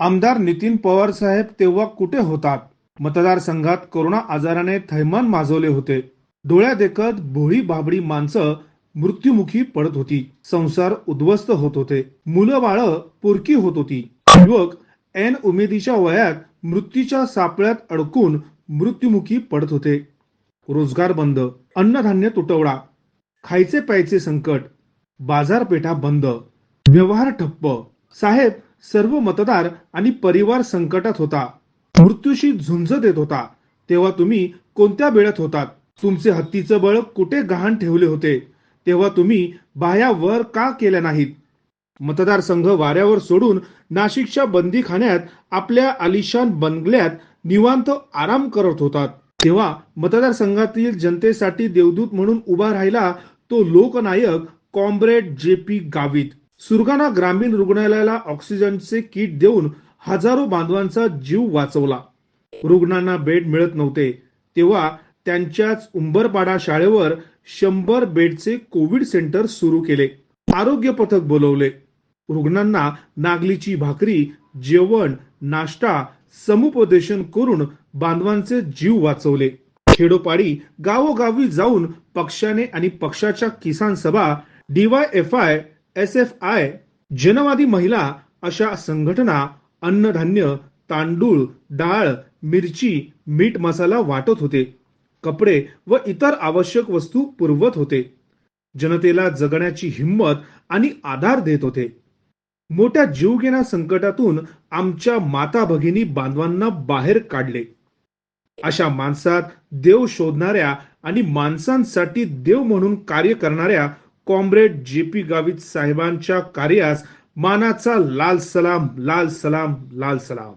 आमदार नितीन पवार साहेब तेव्हा कुठे होतात? मतदारसंघात कोरोना आजाराने थैमान माजवले होते. डोळ्या देखत भोळी बाबडी माणसं मृत्युमुखी पडत होती. संसार उद्ध्वस्त होत होते. मुलं बाळ पोरकी होत होती. युवक एन उमेदीच्या वयात मृत्यूच्या सापळ्यात अडकून मृत्युमुखी पडत होते. रोजगार बंद. अन्नधान्य तुटवडा. खायचे प्यायचे संकट. बाजारपेठा बंद. व्यवहार ठप्प. साहेब सर्व मतदार आणि परिवार संकटात होता. मृत्यूशी झुंज देत होता. तेव्हा तुम्ही कोणत्या वेळात होतात? तुमचे हत्तीचं बळ कुठे गहाण ठेवले होते? तेव्हा तुम्ही बाह्या वर का केल्या नाहीत? मतदारसंघ वाऱ्यावर सोडून नाशिकच्या बंदीखान्यात आपल्या आलिशान बंगल्यात निवांत आराम करत होतात. तेव्हा मतदारसंघातील जनतेसाठी देवदूत म्हणून उभा राहिला तो लोकनायक comrade J P Gavit. Surgana ग्रामीण रुग्णालयाला ऑक्सिजनचे किट देऊन हजारो बांधवांचा जीव वाचवला. रुग्णांना बेड मिळत नव्हते. तेव्हा त्यांच्याच उंबरपाडा शाळेवर शंभर बेडचे कोविड सेंटर सुरू केले. आरोग्य पथक बोलवले. रुग्णांना नागलीची भाकरी जेवण नाश्ता समुपदेशन करून बांधवांचे जीव वाचवले. खेडोपाडी गावोगावी जाऊन पक्षाने आणि पक्षाच्या Kisan Sabha D Y F I S F I Janwadi Mahila अशा संघटना अन्नधान्य तांदूळ डाळ मिरची मीठ मसाला वाटत होते. कपडे व इतर आवश्यक वस्तू पुरवत होते. जनतेला जगण्याची हिंमत आणि आधार देत होते. मोठ्या जीवघेण्या संकटातून आमच्या माता भगिनी बांधवांना बाहेर काढले. अशा माणसात देव शोधणाऱ्या आणि माणसांसाठी देव म्हणून कार्य करणाऱ्या कॉम्रेड जे पी गावित साहेबांच्या कार्यास मानाचा लाल सलाम लाल सलाम लाल सलाम.